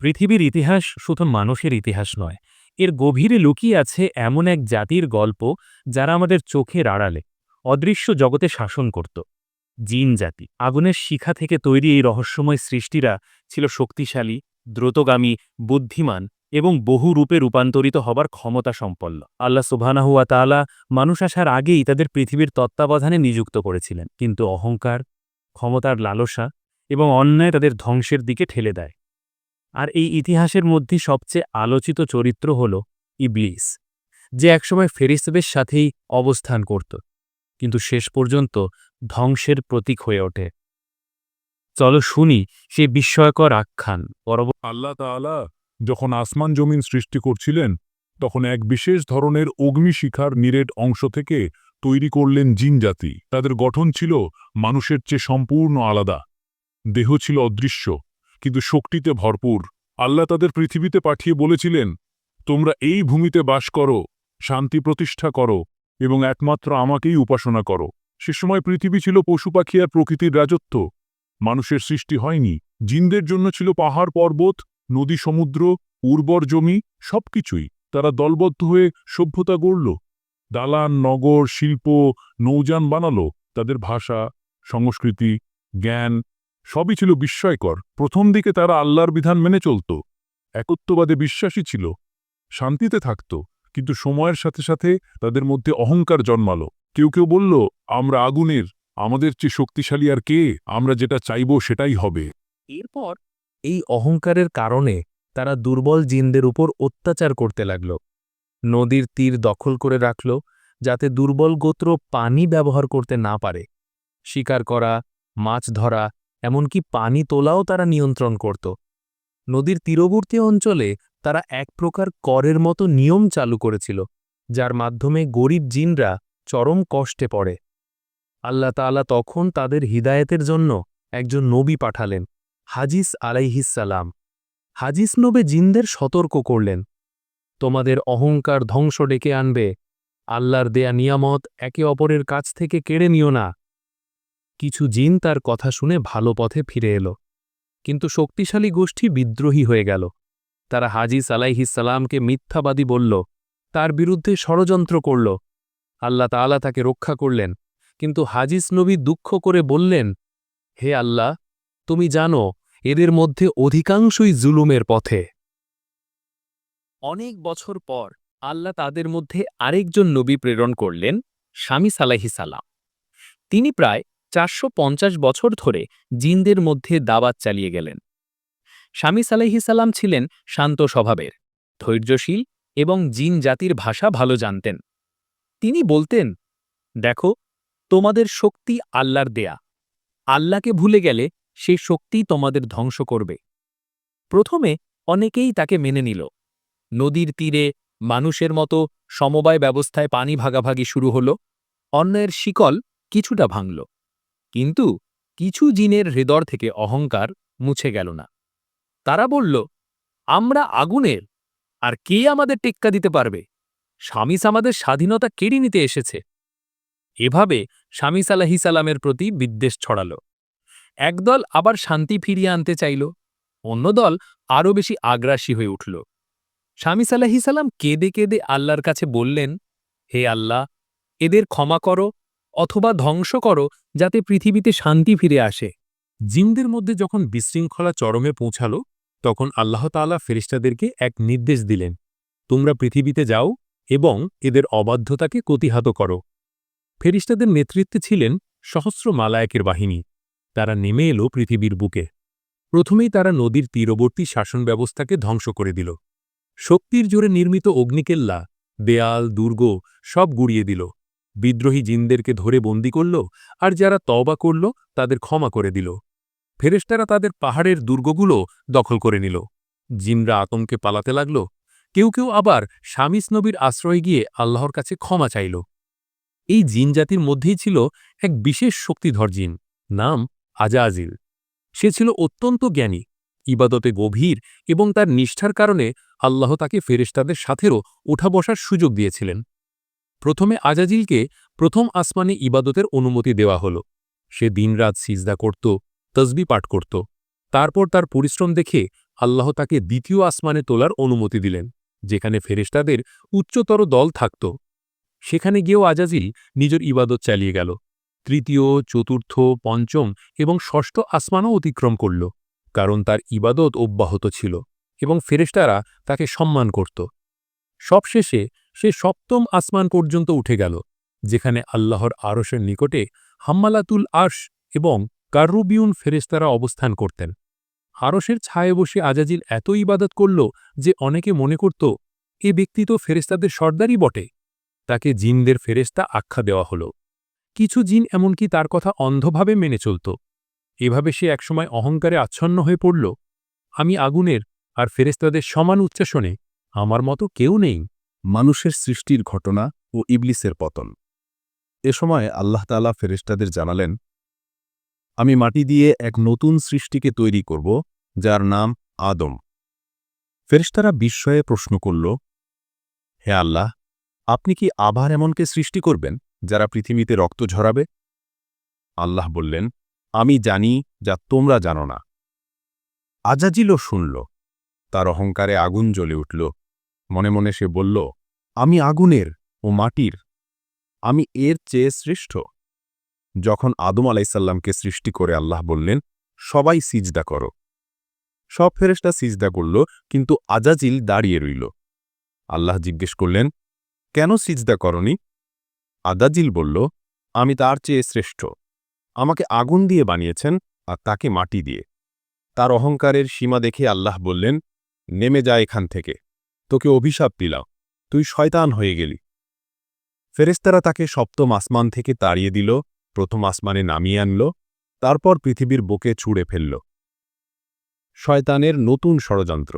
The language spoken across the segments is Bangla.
পৃথিবীর ইতিহাস শুধু মানুষের ইতিহাস নয়, এর গভীরে লুকিয়ে আছে এমন এক জাতির গল্প যারা আমাদের চোখের আড়ালে, অদৃশ্য জগতে শাসন করত। জিন জাতি, আগুনের শিখা থেকে তৈরি এই রহস্যময় সৃষ্টিরা ছিল শক্তিশালী, দ্রুতগামী, বুদ্ধিমান এবং বহু রূপে রূপান্তরিত হবার ক্ষমতা সম্পন্ন। আল্লাহ সুবহানাহুয়া তাআলা মানুষ আসার আগেই তাদের পৃথিবীর তত্ত্বাবধানে নিযুক্ত করেছিলেন, কিন্তু অহংকার, ক্ষমতার লালসা এবং অন্যায় তাদের ধ্বংসের দিকে ঠেলে দেয়। আর এই ইতিহাসের মধ্যে সবচেয়ে আলোচিত চরিত্র হল ইবলিস, যে একসময় ফেরিস্তদের সাথেই অবস্থান করত, কিন্তু শেষ পর্যন্ত ধ্বংসের প্রতীক হয়ে ওঠে। চলো শুনি সে বিস্ময়কর আখ্যান। আল্লাহ তাআলা যখন আসমান জমিন সৃষ্টি করছিলেন, তখন এক বিশেষ ধরনের অগ্নিশিখার নিরেট অংশ থেকে তৈরি করলেন জিন জাতি। তাদের গঠন ছিল মানুষের চেয়ে সম্পূর্ণ আলাদা। দেহ ছিল অদৃশ্য। কিন্তু শক্তিতে ভরপুর। আল্লাহ তাদের পৃথিবীতে পাঠিয়ে বলেছিলেন, তোমরা এই ভূমিতে বাস করো, শান্তি প্রতিষ্ঠা করো এবং একমাত্র আমাকেই উপাসনা করো। সে সময় পৃথিবী ছিল পশু পাখি আর প্রকৃতির রাজত্ব। মানুষের সৃষ্টি হয়নি। জিনদের জন্য ছিল পাহাড়, পর্বত, নদী, সমুদ্র, উর্বর জমি, সবকিছুই। তারা দলবদ্ধ হয়ে সভ্যতা গড়ল। দালান, নগর, শিল্প, নৌযান বানালো। তাদের ভাষা, সংস্কৃতি, জ্ঞান সবই ছিল বিস্ময়কর। প্রথম দিকে তারা আল্লাহর বিধান মেনে চলত। একত্ববাদে বিশ্বাসী ছিল। শান্তিতে থাকত। কিন্তু সময়ের সাথে সাথে তাদের মধ্যে অহংকার জন্মালো। কেউ কেউ বলল, আমরা আগুনের, আমাদের চেয়ে শক্তিশালী আর কে? আমরা যেটা চাইব সেটাই হবে। এরপর এই অহংকারের কারণে তারা দুর্বল জিনদের উপর অত্যাচার করতে লাগল। নদীর তীর দখল করে রাখল যাতে দুর্বল গোত্র পানি ব্যবহার করতে না পারে। শিকার করা, মাছ ধরা এমনকি পানি তোলাও তারা নিয়ন্ত্রণ করত। নদীর তীরবর্তী অঞ্চলে তারা এক প্রকার করের মতো নিয়ম চালু করেছিল, যার মাধ্যমে গরিব জিনরা চরম কষ্টে পড়ে। আল্লাহ তাআলা তখন তাদের হিদায়েতের জন্য একজন নবী পাঠালেন, হাজিস আলাইহিসালাম হাজিস নবে জিনদের সতর্ক করলেন, তোমাদের অহংকার ধ্বংস ডেকে আনবে, আল্লাহর দেয়া নিয়ামত একে অপরের কাছ থেকে কেড়ে নিও না। কিছু জিন তার কথা শুনে ভালো পথে ফিরে এলো। কিন্তু শক্তিশালী গোষ্ঠী বিদ্রোহী হয়ে গেল। তারা হাজিস আলাইহিসালামকে মিথ্যাবাদী বলল, তার বিরুদ্ধে ষড়যন্ত্র করল। আল্লাহ তাআলা তাকে রক্ষা করলেন, কিন্তু হাজিস নবী দুঃখ করে বললেন, হে আল্লাহ, তুমি জানো, এদের মধ্যে অধিকাংশই জুলুমের পথে। অনেক বছর পর আল্লাহ তাদের মধ্যে আরেকজন নবী প্রেরণ করলেন, স্বামী সালাহি সালাম। তিনি প্রায় চারশো পঞ্চাশ বছর ধরে জিনদের মধ্যে দাবাত চালিয়ে গেলেন। স্বামী সালাম ছিলেন শান্ত স্বভাবের, ধৈর্যশীল এবং জিন জাতির ভাষা ভালো জানতেন। তিনি বলতেন, দেখো, তোমাদের শক্তি আল্লাহর দেয়া। আল্লাহকে ভুলে গেলে সেই শক্তি তোমাদের ধ্বংস করবে। প্রথমে অনেকেই তাকে মেনে নিল। নদীর তীরে মানুষের মতো সমবায় ব্যবস্থায় পানি ভাগাভাগি শুরু হল অন্যের শিকল কিছুটা ভাঙল। কিন্তু কিছু জিনের হৃদয় থেকে অহংকার মুছে গেল না। তারা বলল, আমরা আগুনের, আর কে আমাদের টেক্কা দিতে পারবে? স্বামীস আমাদের স্বাধীনতা কেড়ে নিতে এসেছে। এভাবে স্বামী সালাহি সালামের প্রতি বিদ্বেষ ছড়াল। একদল আবার শান্তি ফিরিয়ে আনতে চাইল, অন্য দল আরও বেশি আগ্রাসী হয়ে উঠল। স্বামী সালাহি সালাম কেঁদে কেঁদে আল্লাহর কাছে বললেন, হে আল্লাহ, এদের ক্ষমা করো অথবা ধ্বংস করো, যাতে পৃথিবীতে শান্তি ফিরে আসে। জিনদের মধ্যে যখন বিশৃঙ্খলা চরমে পৌঁছাল, তখন আল্লাহ তাআলা ফেরিস্তাদেরকে এক নির্দেশ দিলেন, তোমরা পৃথিবীতে যাও এবং এদের অবাধ্যতাকে প্রতিহাত করো। ফেরিস্তাদের নেতৃত্বে ছিলেন সহস্র মালায়কের বাহিনী। তারা নেমে এলো পৃথিবীর বুকে। প্রথমেই তারা নদীর তীরবর্তী শাসন ব্যবস্থাকে ধ্বংস করে দিল। শক্তির জোরে নির্মিত অগ্নিকেল্লা, দেয়াল, দুর্গ সব গুড়িয়ে দিল। বিদ্রোহী জিনদেরকে ধরে বন্দি করল আর যারা তওবা করল তাদের ক্ষমা করে দিল। ফেরেস্তারা তাদের পাহাড়ের দুর্গগুলো দখল করে নিল। জিনরা আতঙ্কে পালাতে লাগল। কেউ কেউ আবার স্বামীস নবীর আশ্রয় গিয়ে আল্লাহর কাছে ক্ষমা চাইল। এই জিন জাতির মধ্যেই ছিল এক বিশেষ শক্তিধর জিন, নাম আজাজিল। সে ছিল অত্যন্ত জ্ঞানী, ইবাদতে গভীর এবং তার নিষ্ঠার কারণে আল্লাহ তাকে ফেরেশতাদের সাথেও উঠা বসার সুযোগ দিয়েছিলেন। প্রথমে আজাজিলকে প্রথম আসমানে ইবাদতের অনুমতি দেওয়া হল। সে দিনরাত সিজদা করত, তসবি পাঠ করত। তারপর তার পরিশ্রম দেখে আল্লাহ তাকে দ্বিতীয় আসমানে তোলার অনুমতি দিলেন, যেখানে ফেরেশতাদের উচ্চতর দল থাকত। সেখানে গিয়েও আজাজিল নিজের ইবাদত চালিয়ে গেল। তৃতীয়, চতুর্থ, পঞ্চম এবং ষষ্ঠ আসমানও অতিক্রম করল, কারণ তার ইবাদত অব্যাহত ছিল এবং ফেরেশতারা তাকে সম্মান করত। সবশেষে সে সপ্তম আসমান পর্যন্ত উঠে গেল, যেখানে আল্লাহর আরসের নিকটে হাম্মালাতুল আর্শ এবং কার্রুবিউন ফেরেস্তারা অবস্থান করতেন। আরশের ছায়ে বসে আজাজিল এত ইবাদত করল যে অনেকে মনে করত, এ ব্যক্তি তো ফেরেস্তাদের সর্দারই বটে। তাকে জিনদের ফেরেস্তা আখ্যা দেওয়া হল। কিছু জিন এমনকি তার কথা অন্ধভাবে মেনে চলত। এভাবে সে একসময় অহংকারে আচ্ছন্ন হয়ে পড়ল, আমি আগুনের আর ফেরেস্তাদের সমান উচ্চাসনে, আমার মতো কেউ নেই। মানুষের সৃষ্টির ঘটনা ও ইবলিসের পতন। এ সময় আল্লাহ তালা ফেরেশতাদের জানালেন, আমি মাটি দিয়ে এক নতুন সৃষ্টিকে তৈরি করব, যার নাম আদম। ফেরেশতারা বিস্ময়ে প্রশ্ন করল, হে আল্লাহ, আপনি কি আবার এমনকে সৃষ্টি করবেন, যারা পৃথিবীতে রক্ত ঝরাবে? আল্লাহ বললেন, আমি জানি যা তোমরা জানো না। আজাজিলও শুনল, তার অহংকারে আগুন জ্বলে উঠল। মনে মনে সে বলল, আমি আগুনের ও মাটির, আমি এর চেয়ে শ্রেষ্ঠ যখন আদম আলাইসাল্লামকে সৃষ্টি করে আল্লাহ বললেন, সবাই সিজদা করো। সব ফেরেশতা সিজদা করল, কিন্তু আজাজিল দাঁড়িয়ে রইল। আল্লাহ জিজ্ঞেস করলেন, কেন সিজদা করনি? আদাজিল বলল, আমি তার চেয়ে শ্রেষ্ঠ। আমাকে আগুন দিয়ে বানিয়েছেন আর তাকে মাটি দিয়ে। তার অহংকারের সীমা দেখে আল্লাহ বললেন, নেমে যা এখান থেকে তোকে অভিশাপ দিলাম। তুই শয়তান হয়ে গেলি। ফেরেস্তারা তাকে সপ্তম আসমান থেকে তাড়িয়ে দিল, প্রথম আসমানে নামিয়ে আনল, তারপর পৃথিবীর বুকে ছুঁড়ে ফেলল। শয়তানের নতুন ষড়যন্ত্র।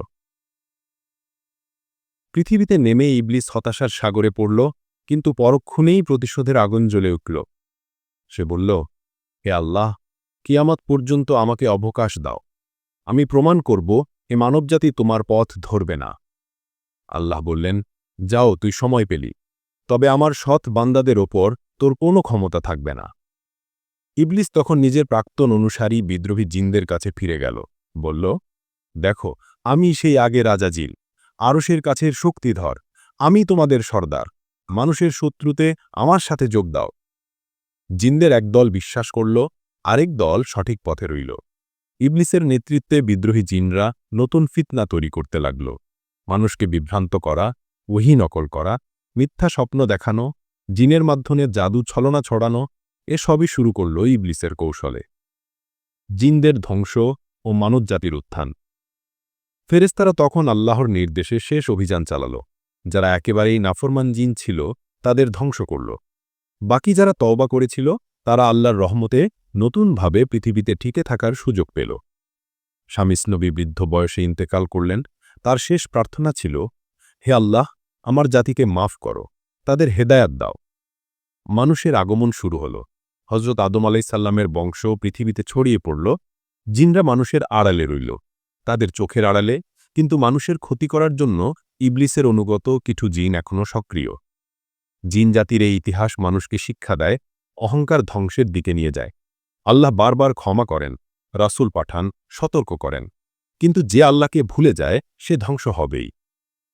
পৃথিবীতে নেমে ইবলিস হতাশার সাগরে পড়ল, কিন্তু পরক্ষণেই প্রতিশোধের আগুন জ্বলে উঠল। সে বলল, হে আল্লাহ, কিয়ামত পর্যন্ত আমাকে অবকাশ দাও। আমি প্রমাণ করব, এ মানবজাতি তোমার পথ ধরবে না। আল্লাহ বললেন, যাও, তুই সময় পেলি। তবে আমার সৎ বান্দাদের ওপর তোর কোনো ক্ষমতা থাকবে না। ইবলিস তখন নিজের প্রাক্তন অনুসারী বিদ্রোহী জিনদের কাছে ফিরে গেল, বলল, দেখো, আমি সেই আগে রাজাজিল আরশের কাছের শক্তিধর। আমি তোমাদের সর্দার, মানুষের শত্রুতে আমার সাথে যোগ দাও। জিনদের একদল বিশ্বাস করল, আরেক দল সঠিক পথে রইল। ইবলিসের নেতৃত্বে বিদ্রোহী জিনরা নতুন ফিতনা তৈরি করতে লাগল। মানুষকে বিভ্রান্ত করা, ওহি নকল করা, মিথ্যা স্বপ্ন দেখানো, জিনের মাধ্যমে জাদু ছলনা ছড়ানো, এসবই শুরু করল ইবলিসের কৌশলে। জিনদের ধ্বংস ও মানবজাতির উত্থান। ফেরেস্তারা তখন আল্লাহর নির্দেশে শেষ অভিযান চালাল, যারা একেবারেই নাফরমান জিন ছিল, তাদের ধ্বংস করল। বাকি যারা তওবা করেছিল, তারা আল্লাহর রহমতে নতুনভাবে পৃথিবীতে টিকে থাকার সুযোগ পেল। স্বামীস্নবী বৃদ্ধ বয়সে ইন্তেকাল করলেন তার শেষ প্রার্থনা ছিল, হে আল্লাহ, আমার জাতিকে মাফ করো, তাদের হেদায়াত দাও। মানুষের আগমন শুরু হল। হজরত আদম আলাইসাল্লামের বংশ পৃথিবীতে ছড়িয়ে পড়ল, জিনরা মানুষের আড়ালে রইল। তাদের চোখের আড়ালে, কিন্তু মানুষের ক্ষতি করার জন্য ইবলিসের অনুগত কিছু জিন এখনও সক্রিয়। জিন জাতির এই ইতিহাস মানুষকে শিক্ষা দেয়, অহংকার ধ্বংসের দিকে নিয়ে যায়। আল্লাহ বারবার ক্ষমা করেন, রাসুল পাঠান, সতর্ক করেন। কিন্তু যে আল্লাহকে ভুলে যায়, সে ধ্বংস হবেই।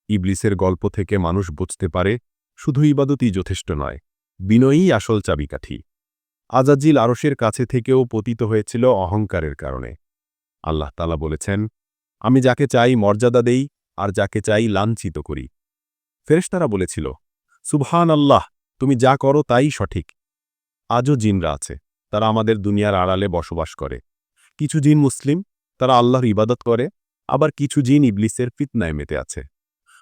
ইবলিসের গল্প থেকে মানুষ বুঝতে পারে, শুধু ইবাদতই যথেষ্ট নয়, বিনয়ই আসল চাবিকাঠি। আজাজিল আরশের কাছে থেকেও পতিত হয়েছিল অহংকারের কারণে। আল্লাহ তালা বলেছেন, আমি যাকে চাই মর্যাদা দেই, আর যাকে চাই লাঞ্ছিত করি। ফেরেশতারা বলেছিল সুবহান আল্লাহ তুমি যা করো তাই সঠিক। আজও জিনরা আছে, তারা আমাদের দুনিয়ার আড়ালে বসবাস করে। কিছু জিন মুসলিম তারা আল্লাহর ইবাদত করে, আবার কিছু জিন ইবলিসের ফিতনায় মেতে আছে।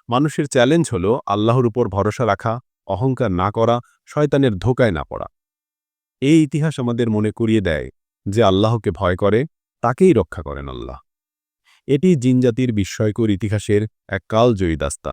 মানুষের চ্যালেঞ্জ হল আল্লাহর উপর ভরসা রাখা, অহংকার না করা, শয়তানের ধোকায় না পড়া। এই ইতিহাস আমাদের মনে করিয়ে দেয় যে আল্লাহকে ভয় করে, তাকেই রক্ষা করেন আল্লাহ। এটি জিনজাতির বিস্ময়কর ইতিহাসের এক কালজয়ী দাস্তা